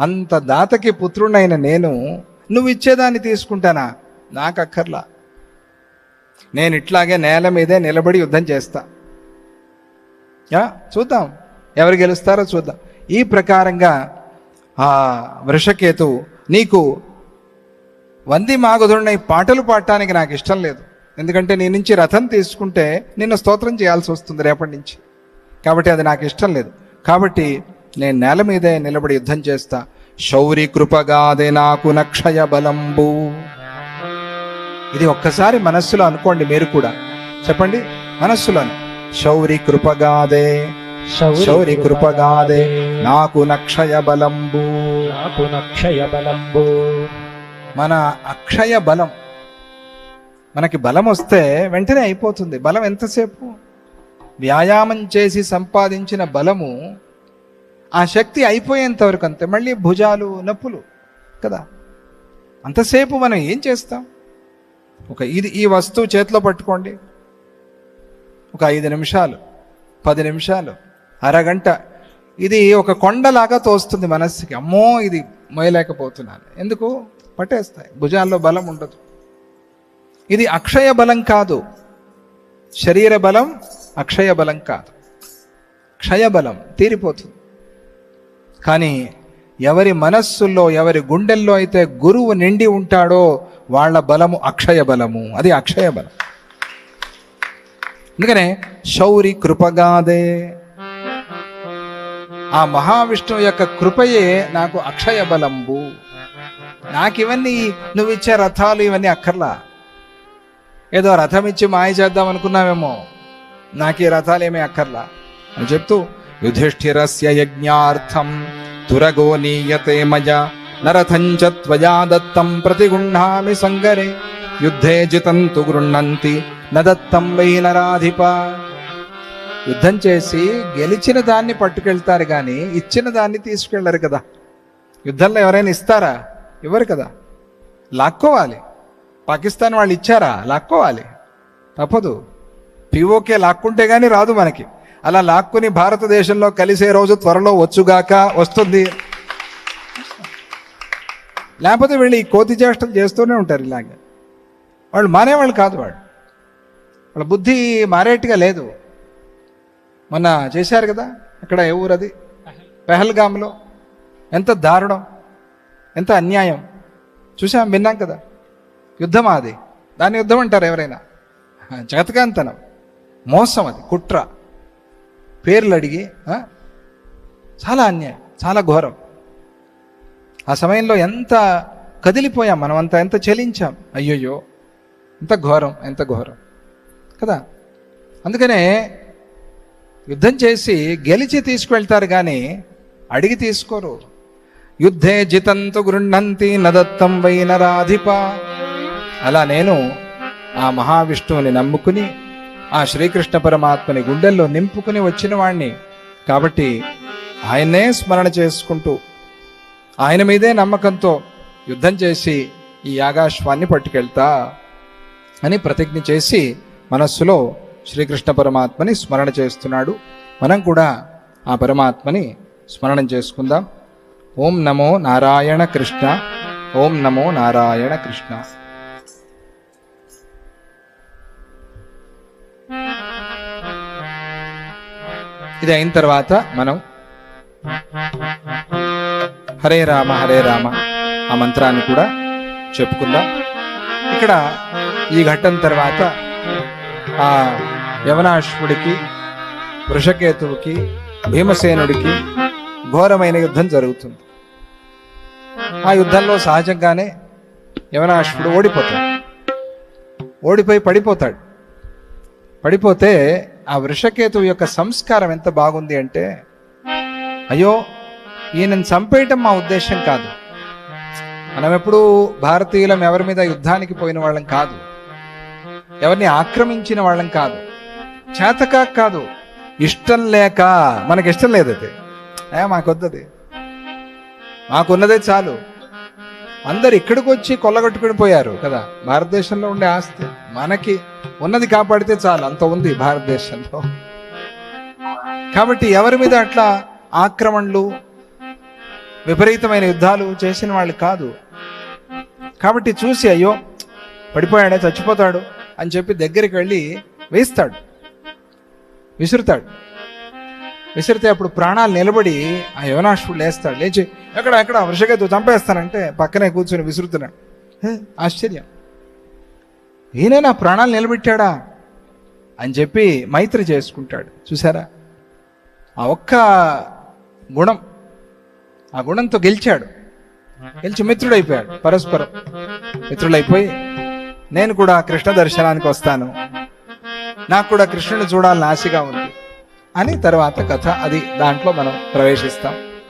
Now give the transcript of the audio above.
అంత దాతకి పుత్రుడైన నేను నువ్వు ఇచ్చేదాన్ని తీసుకుంటానా? నాకు అక్కర్లా నేను ఇట్లాగే నేల మీదే నిలబడి యుద్ధం చేస్తా. యా చూద్దాం. ఎవరు గెలుస్తారో చూద్దాం. ఈ ప్రకారంగా ఆ వృషకేతు నీకు వంది మాగుదుడిని పాటలు పాడటానికి నాకు ఇష్టం లేదు. ఎందుకంటే నీ నుంచి రథం తీసుకుంటే నిన్ను స్తోత్రం చేయాల్సి వస్తుంది రేపటి నుంచి. కాబట్టి అది నాకు ఇష్టం లేదు. కాబట్టి నేను నేల మీదే నిలబడి యుద్ధం చేస్తా. శౌరి కృపగాదే నాకు నక్షయ బలంబు. ఇది ఒక్కసారి మనస్సులో అనుకోండి మీరు కూడా. చెప్పండి మనస్సులో శౌరి కృపగాదే శౌరి కృపగాదే నాకు నక్షయ బలంబు. నాకు నక్షయ బలంబు. మన అక్షయ బలం మనకి బలం వస్తే వెంటనే అయిపోతుంది. బలం ఎంతసేపు? వ్యాయామం చేసి సంపాదించిన బలము ఆ శక్తి అయిపోయేంత వరకు అంతే. మళ్ళీ భుజాలు నొప్పులు కదా? అంతసేపు మనం ఏం చేస్తాం? ఒక ఇది ఈ వస్తువు చేతిలో పట్టుకోండి. ఒక ఐదు నిమిషాలు పది నిమిషాలు అరగంట. ఇది ఒక కొండలాగా తోస్తుంది మనస్సుకి. అమ్మో ఇది మోయలేకపోతున్నాను. ఎందుకు? పట్టేస్తాయి. భుజాల్లో బలం ఉండదు. ఇది అక్షయ బలం కాదు. శరీర బలం అక్షయ బలం కాదు. క్షయ బలం తీరిపోతుంది. కానీ ఎవరి మనస్సుల్లో ఎవరి గుండెల్లో అయితే గురువు నిండి ఉంటాడో వాళ్ళ బలము అక్షయ బలము. అది అక్షయ బలం. అందుకనే శౌరి కృపగాదే. ఆ మహావిష్ణువు యొక్క కృపయే నాకు అక్షయ బలంబు. నాకు ఇవన్నీ నువ్వు ఇచ్చే రథాలు ఇవన్నీ అక్కర్లా. ఏదో రథం ఇచ్చి మాయ చేద్దాం అనుకున్నావేమో. నాకు ఈ రథాలు ఏమీ అక్కర్లా. అని చెప్తూ యుధిష్ఠిరస్య యజ్ఞార్థం. తురగో నీయతే మయ. నరథం చ త్వయా దత్తం ప్రతిగుణామి సంగరే. యుద్ధే జితంతు గృహ్ణంతి. నదత్తం వై నరాధిప. యుద్ధం చేసి గెలిచిన దాన్ని పట్టుకెళ్తారు కానీ ఇచ్చిన దాన్ని తీసుకెళ్ళరు కదా. యుద్ధంలో ఎవరైనా ఇస్తారా? ఇవ్వరు కదా. లాక్కోవాలి. పాకిస్తాన్ వాళ్ళు ఇచ్చారా? లాక్కోవాలి. తప్పదు. పిఓకే లాక్కుంటే కానీ రాదు మనకి. అలా లాక్కుని భారతదేశంలో కలిసే రోజు త్వరలో వచ్చుగాక వస్తుంది. లేకపోతే వీళ్ళు ఈ కోతి చేష్టలు చేస్తూనే ఉంటారు ఇలాగే. వాళ్ళు మానేవాళ్ళు కాదు వాళ్ళు. వాళ్ళ బుద్ధి మారేట్టుగా లేదు. మొన్న చేశారు కదా అక్కడ ఏ ఊరు అది? పెహల్గామ్లో ఎంత దారుణం ఎంత అన్యాయం. చూసాం విన్నాం కదా. యుద్ధం అది. దాన్ని యుద్ధం అంటారు ఎవరైనా. జగత్కాంతనం. మోసం అది కుట్ర. పేర్లు అడిగి చాలా అన్యాయం చాలా ఘోరం. ఆ సమయంలో ఎంత కదిలిపోయాం మనం అంత ఎంత చలించాం. అయ్యయ్యో ఎంత ఘోరం ఎంత ఘోరం. కదా? అందుకనే యుద్ధం చేసి గెలిచి తీసుకువెళ్తారు కానీ అడిగి తీసుకోరు. యుద్ధే జితంతు గృహంతి నదత్తం వైనరాధిప అలా నేను ఆ మహావిష్ణువుని నమ్ముకుని ఆ శ్రీకృష్ణ పరమాత్మని గుండెల్లో నింపుకుని వచ్చిన వాణ్ణి. కాబట్టి ఆయన్నే స్మరణ చేసుకుంటూ ఆయన మీదే నమ్మకంతో యుద్ధం చేసి ఈ యాగాశ్వాన్ని పట్టుకెళ్తా అని ప్రతిజ్ఞ చేసి మనస్సులో శ్రీకృష్ణ పరమాత్మని స్మరణ చేస్తున్నాడు. మనం కూడా ఆ పరమాత్మని స్మరణం చేసుకుందాం. ఓం నమో నారాయణ కృష్ణ. ఓం నమో నారాయణ కృష్ణ. ఇది అయిన తర్వాత మనం హరే రామ హరే రామ ఆ మంత్రాన్ని కూడా చెప్పుకుందాం. ఇక్కడ ఈ ఘట్టం తర్వాత ఆ యవనాశ్వుడికి వృషకేతువుకి భీమసేనుడికి ఘోరమైన యుద్ధం జరుగుతుంది. ఆ యుద్ధంలో సహజంగానే యవనాశ్వుడు ఓడిపోతాడు. ఓడిపోయి పడిపోతాడు. పడిపోతే ఆ వృషకేతువు యొక్క సంస్కారం ఎంత బాగుంది అంటే అయ్యో ఈయనను చంపేయటం మా ఉద్దేశం కాదు. మనం ఎప్పుడూ భారతీయులం ఎవరి మీద యుద్ధానికి పోయిన వాళ్ళం కాదు. ఎవరిని ఆక్రమించిన వాళ్ళం కాదు. చేతకా కాదు. ఇష్టం లేక మనకి ఇష్టం లేదు అది. ఏ మాకొద్దది. మాకున్నదే చాలు. అందరు ఇక్కడికి వచ్చి కొల్లగొట్టుకుని పోయారు కదా. భారతదేశంలో ఉండే ఆస్తి. మనకి ఉన్నది కాపాడితే చాలు. అంత ఉంది భారతదేశంలో. కాబట్టి ఎవరి మీద అట్లా ఆక్రమణలు విపరీతమైన యుద్ధాలు చేసిన వాళ్ళు కాదు. కాబట్టి చూసి అయ్యో పడిపోయాడే చచ్చిపోతాడు అని చెప్పి దగ్గరికి వెళ్ళి వేస్తాడు విసురుతాడు. విసిరితే అప్పుడు ప్రాణాలు నిలబడి ఆ యోనాశ్వుడు లేస్తాడు. లేచి ఎక్కడ ఎక్కడ వృషగత్తు చంపేస్తానంటే పక్కనే కూర్చొని విసురుతున్నాడు. ఆశ్చర్యం. ఈయనే నా ప్రాణాలు నిలబెట్టాడా? అని చెప్పి మైత్రి చేసుకుంటాడు. చూసారా? ఆ ఒక్క గుణం ఆ గుణంతో గెలిచాడు. గెలిచి మిత్రుడైపోయాడు పరస్పరం. మిత్రుడైపోయి నేను కూడా కృష్ణ దర్శనానికి వస్తాను. నాకు కూడా కృష్ణుని చూడాలని ఆశగా ఉంది. అని తర్వాత కథ అది దాంట్లో మనం ప్రవేశిస్తాం.